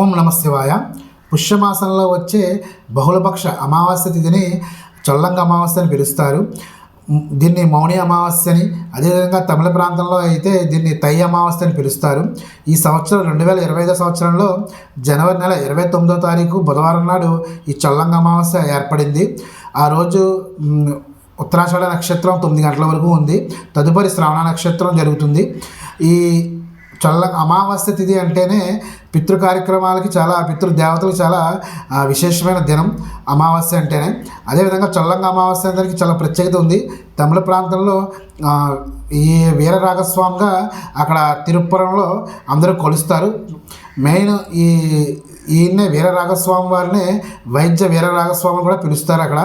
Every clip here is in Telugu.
ఓం నమ శివాయ పుష్యమాసంలో వచ్చే బహుళపక్ష అమావాస్య తిథిని చల్లంగ అమావాస్య అని పిలుస్తారు. దీన్ని మౌని అమావాస్య అని అదేవిధంగా తమిళ ప్రాంతంలో అయితే దీన్ని తై అమావాస్య అని పిలుస్తారు. ఈ సంవత్సరం రెండు వేల ఇరవై ఐదో సంవత్సరంలో జనవరి నెల ఇరవై తొమ్మిదో తారీఖు బుధవారం నాడు ఈ చల్లంగ అమావాస్య ఏర్పడింది. ఆ రోజు ఉత్తరాషాఢ నక్షత్రం తొమ్మిది గంటల వరకు ఉంది. తదుపరి శ్రావణ నక్షత్రం జరుగుతుంది. ఈ చల్ల అమావాస్య తిథి అంటేనే పితృ కార్యక్రమాలకి చాలా పితృ దేవతలకు చాలా విశేషమైన దినం అమావాస్య అంటేనే. అదేవిధంగా చల్లంగా అమావాస్య అందరికీ చాలా ప్రత్యేకత ఉంది. తమిళ ప్రాంతంలో ఈ వీరరాగస్వామిగా అక్కడ తిరుపురంలో అందరూ కొలుస్తారు. మెయిన్ ఈ ఈయన్నే వీరరాగస్వామి వారిని వైద్య వీరరాగస్వామి కూడా పిలుస్తారు అక్కడ.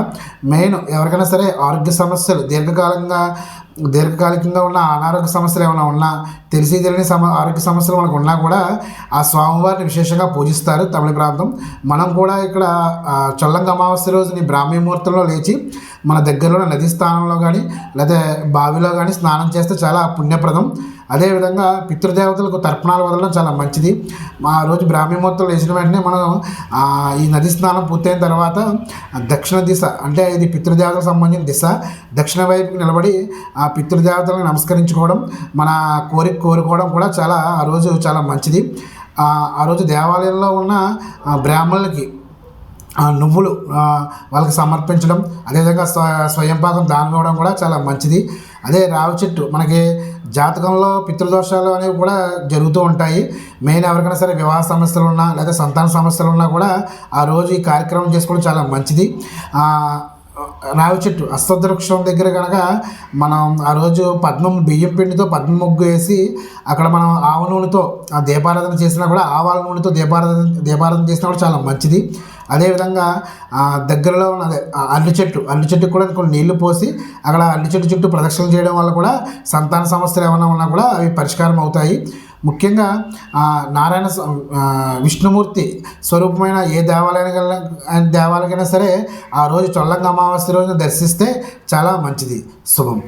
మెయిన్ ఎవరికైనా సరే ఆరోగ్య సమస్యలు దీర్ఘకాలంగా దీర్ఘకాలికంగా ఉన్న అనారోగ్య సమస్యలు ఏమైనా ఉన్నా తెలిసి తెలియని సమ ఆరోగ్య సమస్యలు మనకు ఉన్నా కూడా ఆ స్వామివారిని విశేషంగా పూజిస్తారు తమిళ ప్రాంతం. మనం కూడా ఇక్కడ చల్లంగ అమావాస్య రోజుని బ్రాహ్మీ ముహూర్తంలో లేచి మన దగ్గరలో నదీ స్థానంలో కానీ లేదా బావిలో కానీ స్నానం చేస్తే చాలా పుణ్యప్రదం. అదేవిధంగా పితృదేవతలకు తర్పణాలు వదలడం చాలా మంచిది. ఆ రోజు బ్రాహ్మీమూర్తులు వేసిన లేచిన వెంటనే మనం ఈ నది స్నానం పూర్తయిన తర్వాత దక్షిణ దిశ అంటే ఇది పితృదేవతలకు సంబంధించిన దిశ దక్షిణ వైపుకి నిలబడి ఆ పితృదేవతలను నమస్కరించుకోవడం మన కోరిక కోరుకోవడం కూడా చాలా ఆ రోజు చాలా మంచిది. ఆ రోజు దేవాలయంలో ఉన్న బ్రాహ్మణులకి నువ్వులు వాళ్ళకి సమర్పించడం అదేవిధంగా స్వ స్వయం పాకం దానం ఇవ్వడం కూడా చాలా మంచిది. అదే రావి చెట్టు. మనకి జాతకంలో పితృదోషాలు అనేవి కూడా జరుగుతూ ఉంటాయి. మెయిన్ ఎవరికైనా సరే వివాహ సమస్యలు ఉన్నా లేదా సంతాన సమస్యలు ఉన్నా కూడా ఆ రోజు ఈ కార్యక్రమం చేసుకోవడం చాలా మంచిది. రావి చెట్టు అశ్వత్థ దగ్గర కనుక మనం ఆ రోజు పద్మం బియ్యం పిండితో పద్మ ముగ్గు వేసి అక్కడ మనం ఆవ నూనెతో ఆ దీపారాధన చేసినా కూడా ఆవాల నూనెతో దీపారాధన దీపారాధన చేసినా కూడా చాలా మంచిది. అదేవిధంగా దగ్గరలో ఉన్న అదే అల్లి చెట్టు అల్లి చెట్టుకు కూడా కొన్ని నీళ్ళు పోసి అక్కడ అల్లి చెట్టు చుట్టూ ప్రదక్షిణ చేయడం వల్ల కూడా సంతాన సమస్యలు ఏమైనా ఉన్నా కూడా అవి పరిష్కారం అవుతాయి. ముఖ్యంగా నారాయణ విష్ణుమూర్తి స్వరూపమైన ఏ దేవాలయానికైనా దేవాలయకైనా సరే ఆ రోజు చొల్లంగా అమావాస్య రోజున దర్శిస్తే చాలా మంచిది. శుభం.